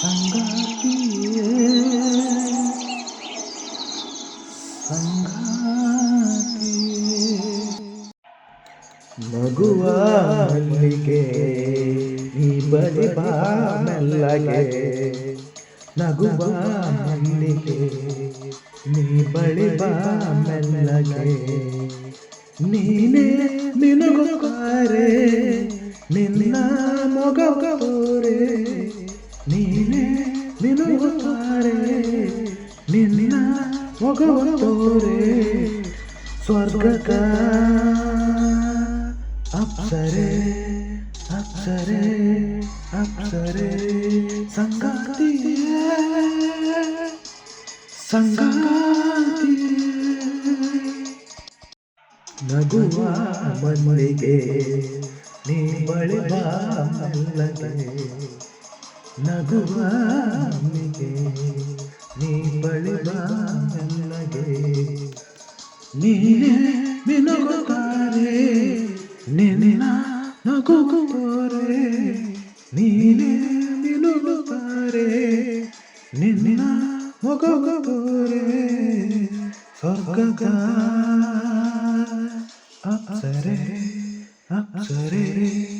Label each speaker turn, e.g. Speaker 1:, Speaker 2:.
Speaker 1: ಸಂಗಾತಿಯೇ ಸಂಗಾತಿಯೇ. ಮಗುವ ಮಲ್ಲಿಗೆ ನೀ ಬಲಿ ಬಾನಲ್ಲಗೆ ನಗುವ ಮಲ್ಲಿಗೆ ನೀ ಬಳಿ ಬಾನಲ್ಲಗೆ ನೀನೇ ಮಿನುಗುತ್ತಾರೆ ನಿನ್ನ ಮೊಗವ ತೋರೆ ನೀನೇ ಮಿನುಗುತ್ತಾರೆ ನಿನ್ನ ಮೊಗವ ತೋರೆ ಸ್ವರ್ಗದ ಅಪ್ಸರೆ ಅಪ್ಸರೆ ಅಪ್ಸರೆ, ಸಂಗಾತಿಯೇ ಸಂಗಾತಿ ನಗುವ ಮಲ್ಲಿಗೆ, ನೀ ಬಳಿ ಬಾ ಮೆಲ್ಲಗೆ ನಗುವ ಮಲ್ಲಿಗೆ ನೀ ಬಳಿ ನೀನೆ ಮಿನುಗುತ್ತಾರೆ ನಿನ್ನ ನಗುತ್ತಾರೆ ನೀನೆ ಮಿನುಗುತ್ತಾರೆ ನಿನ್ನ ಮಗುತ್ತಾರೆ ಸ್ವರ್ಗದ ಅಪ್ಸರೆ ಅಪ್ಸರೆ.